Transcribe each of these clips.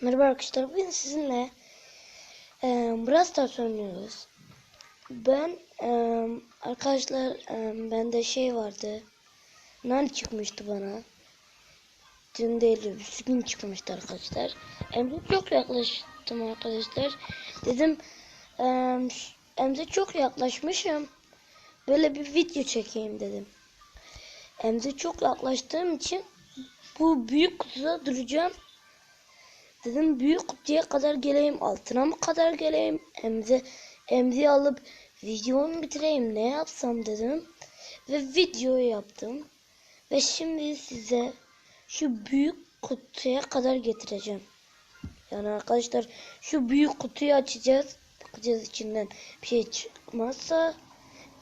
Merhaba arkadaşlar. Bugün sizinle e, Brawl Stars oynuyoruz. Ben e, arkadaşlar e, bende şey vardı. Nani çıkmıştı bana. Dün değil, gün çıkmıştı arkadaşlar. Emre çok yaklaştım arkadaşlar. Dedim e, Emre çok yaklaşmışım. Böyle bir video çekeyim dedim. Emre çok yaklaştığım için bu büyük kutuda duracağım. Dedim büyük kutuya kadar geleyim, altına mı kadar geleyim, emzi, emzi alıp videomu bitireyim, ne yapsam dedim. Ve videoyu yaptım. Ve şimdi size şu büyük kutuya kadar getireceğim. Yani arkadaşlar şu büyük kutuyu açacağız. Bakacağız içinden bir şey çıkmazsa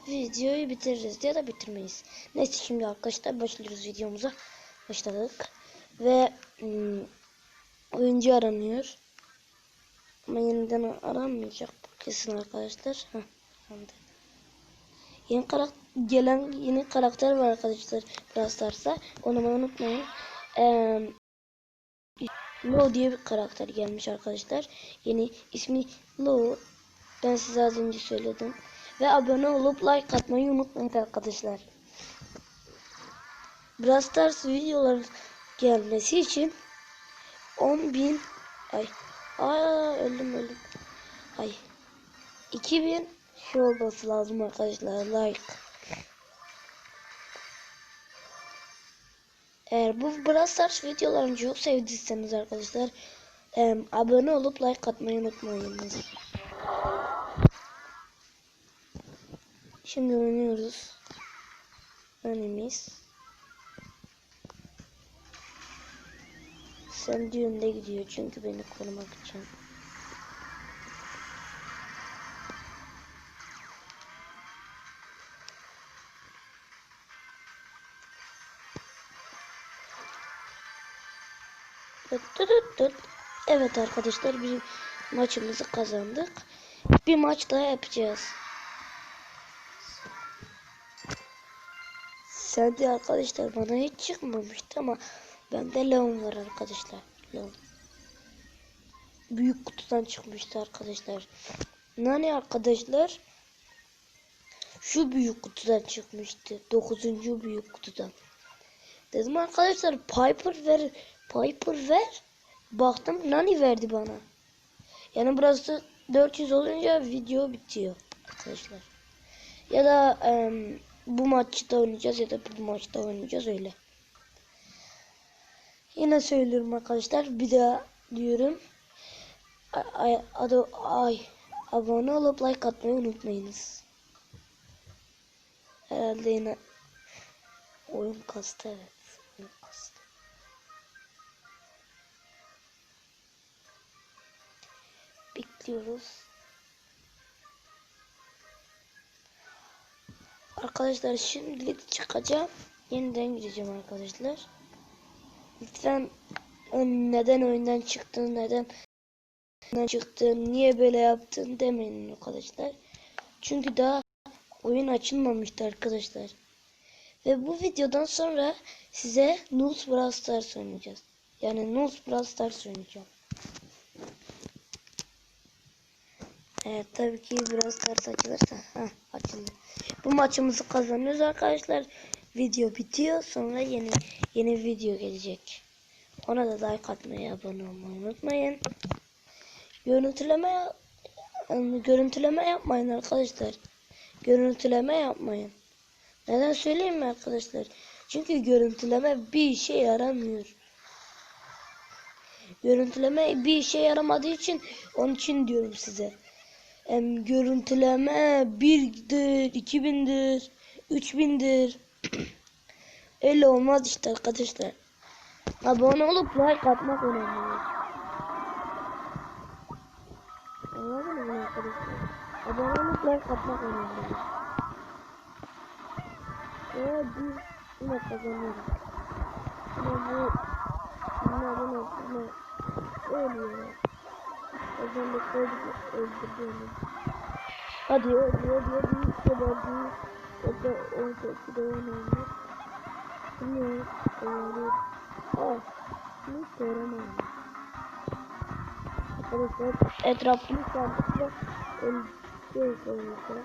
videoyu bitiririz ya da bitirmeyiz. Neyse şimdi arkadaşlar başlıyoruz videomuza. Başladık. Ve hmm, oyuncu aranıyor. Ama yeniden aranmayacak bu kesin arkadaşlar. Heh. Yeni karakter gelen yeni karakter var arkadaşlar Stars'a. Onu unutmayın. Ee, Lo diye bir karakter gelmiş arkadaşlar. Yeni ismi Lo. Ben size az önce söyledim. Ve abone olup like atmayı unutmayın arkadaşlar. Brawl Stars videoları gelmesi için 10.000 ay. Aa öldüm öldüm. Ay. 2000 şey olması lazım arkadaşlar like. Eğer bu Brawl Stars videolarını çok sevdiyseniz arkadaşlar e, abone olup like atmayı unutmayınız. Şimdi oynuyoruz. Önümüz Sen düğünde gidiyor çünkü beni korumak için. Evet arkadaşlar bir maçımızı kazandık. Bir maç daha yapacağız. Sen de arkadaşlar bana hiç çıkmamıştı ama Bende Leon var arkadaşlar. Leon. Büyük kutudan çıkmıştı arkadaşlar. Nani arkadaşlar? Şu büyük kutudan çıkmıştı. Dokuzuncu büyük kutudan. Dedim arkadaşlar Piper ver. Piper ver. Baktım Nani verdi bana. Yani burası 400 olunca video bitiyor arkadaşlar. Ya da e, bu maçta oynayacağız ya da bu maçta oynayacağız öyle. Yine söylüyorum arkadaşlar. Bir daha diyorum. Ay, adı, ay, abone olup like atmayı unutmayınız. Herhalde yine oyun kastı evet. Oyun kastı. Bekliyoruz. Arkadaşlar şimdilik çıkacağım. Yeniden gireceğim arkadaşlar. Lütfen neden oyundan çıktın, neden oyundan çıktın, niye böyle yaptın demeyin arkadaşlar. Çünkü daha oyun açılmamıştı arkadaşlar. Ve bu videodan sonra size Nulls Brawl Stars oynayacağız. Yani Nulls Brawl Stars oynayacağım. Evet tabii ki Brawl Stars açılırsa. Heh, açıldı. Bu maçımızı kazanıyoruz arkadaşlar. Video bitiyor. Sonra yeni yeni video gelecek. Ona da like atmayı, abone olmayı unutmayın. Görüntüleme görüntüleme yapmayın arkadaşlar. Görüntüleme yapmayın. Neden söyleyeyim mi arkadaşlar? Çünkü görüntüleme bir işe yaramıyor. Görüntüleme bir işe yaramadığı için onun için diyorum size. Em, görüntüleme birdir, iki bindir, üç bindir. Öyle olmaz işte arkadaşlar. Abone olup like atmak önemli. Anladın mı arkadaşlar? Abone olup like atmak önemli. Ve biz yine kazanıyoruz. Yine bu yine abone yine ölüyor. Kazandık öldük öldürdüğümüz. Hadi hadi hadi hadi işte hadi. O da o da devam ediyor. Şimdi öyle. Ah, bunu göremem. arkadaşlar. Etrafını sardıkla öldü olmuşlar.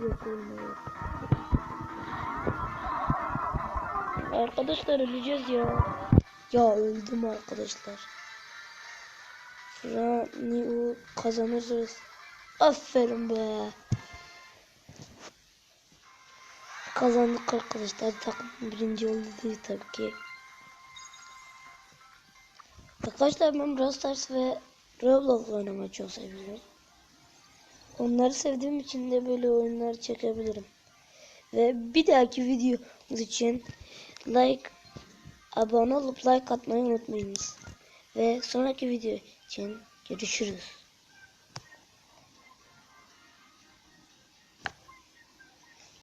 Yok olmuyor. Arkadaşlar öleceğiz ya. Ya öldüm arkadaşlar. Frani kazanırız. Aferin be. Kazandık arkadaşlar. Takım birinci oldu değil tabii ki. Arkadaşlar ben Brawl Stars ve Roblox oynamayı çok seviyorum. Onları sevdiğim için de böyle oyunlar çekebilirim. Ve bir dahaki videomuz için like, abone olup like atmayı unutmayınız. Ve sonraki video için görüşürüz.